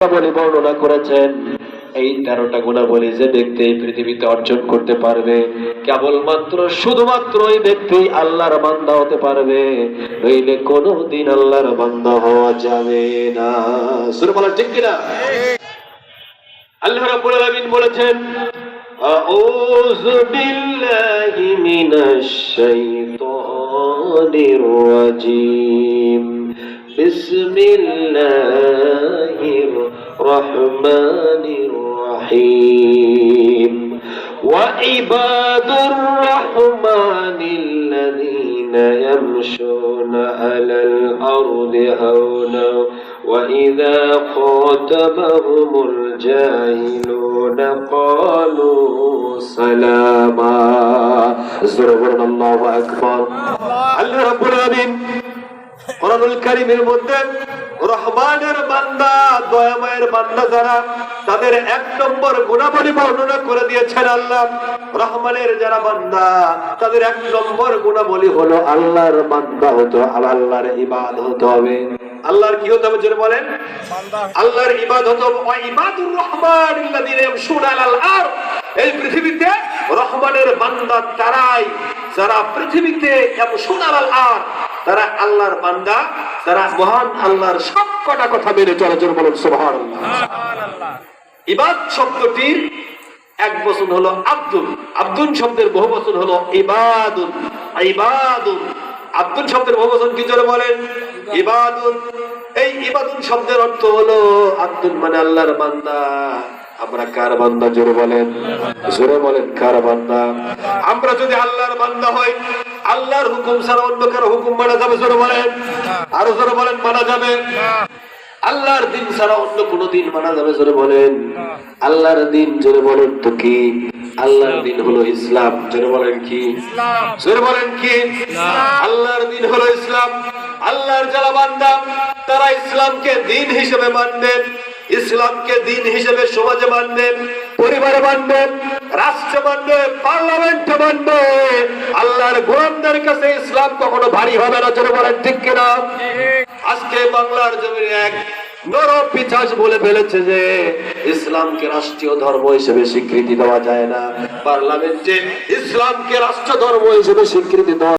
বলে বর্ণনা করেছেন। এই তেরোটা গুণাবলী যে ব্যক্তি এই পৃথিবীতে অর্জন করতে পারবে, কেবলমাত্র শুধুমাত্র ওই ব্যক্তি আল্লাহর বান্দা হতে পারবে, নইলে কোনোদিন আল্লাহর বান্দা হওয়া যাবে না। শুরু বলা ঠিক কিনা? আল্লাহ রাব্বুল আলামিন বলেছেন, আউযু বিল্লাহি মিনাশ শাইতানির রাজীম। বিসমিল্লাহির রহমানির রহিম وعباد الرحمن الذين يمشون على الأرض هونا وإذا خاطبهم الجاهلون قالوا سلاما زربنا الله أكبر الله رب العالمين কোরআনুল কারীমের মধ্যে রহমানের বান্দা দয়াময়ের বান্দা যারা তাদের এক নম্বর গুণাবলী বর্ণনা করে দিয়েছেন আল্লাহ। রহমানের যারা বান্দা তাদের এক নম্বর গুণাবলী হলো আল্লাহর বান্দা হতো আল্লাহর ইবাদ হতে হবে। আল্লাহর কি হতে হবে যেটা বলেন? আল্লাহর ইবাদ হতে ওয়া ইবাদুর রহমান আল্লাযীনা ইয়ামশুনা আলাল আরদ। এই পৃথিবীতে রহমানের বান্দা তারাই যারা পৃথিবীতে ইয়ামশুনা আলাল আরদ তারা আল্লাহর বান্দা তারা মহান আল্লাহর সব কটা কথা মেনে চলাচল বলেন সুবহানাল্লাহ। ইবাদ শব্দটির এক বচন হলো আব্দুল আব্দুল শব্দের বহু বচন হলো ইবাদুন ইবাদুন। আব্দুল শব্দের বহু বচন কি জোরে বলেন? ইবাদুল এই ইবাদুন শব্দের অর্থ হলো আব্দুল মানে আল্লাহর বান্দা। আমরা কার বান্দা? জোরে বলেন। জোরে বলেন, কার বান্দা? আমরা যদি আল্লাহর বান্দা হই, আল্লাহর হুকুম ছাড়া অন্য কারও হুকুম মানা যাবে? জোরে বলেন। আরও জোরে বলেন, মানা যাবে? আল্লাহর দিন ছাড়া অন্য কোন দিন মানা যাবে? জোরে বলেন। আল্লাহর দিন, জোরে বলেন তো কি? আল্লাহর দিন হলো ইসলাম। জোরে বলেন কি? জোরে বলেন কি? আল্লাহর দিন হলো ইসলাম। আল্লাহর যারা বান্দা, তারা ইসলামকে দিন হিসেবে মানবেন ইসলামকে দিন হিসেবে সমাজে মানবেন, পরিবারে মানবেন, রাষ্ট্রে মানবে পার্লামেন্টে মানবে আল্লাহর গোলামদের কাছে ইসলাম কখনো ভারী হবে না, জোরে বলেন, ঠিক কিনা? আজকে বাংলার জমিনে এক বলে ফেলেছে যে, ইসলামকে রাষ্ট্রীয় ধর্ম হিসেবে স্বীকৃতি দেওয়া যায় না। পার্লামেন্টে ইসলামকে রাষ্ট্র ধর্ম হিসেবে স্বীকৃতি দেওয়া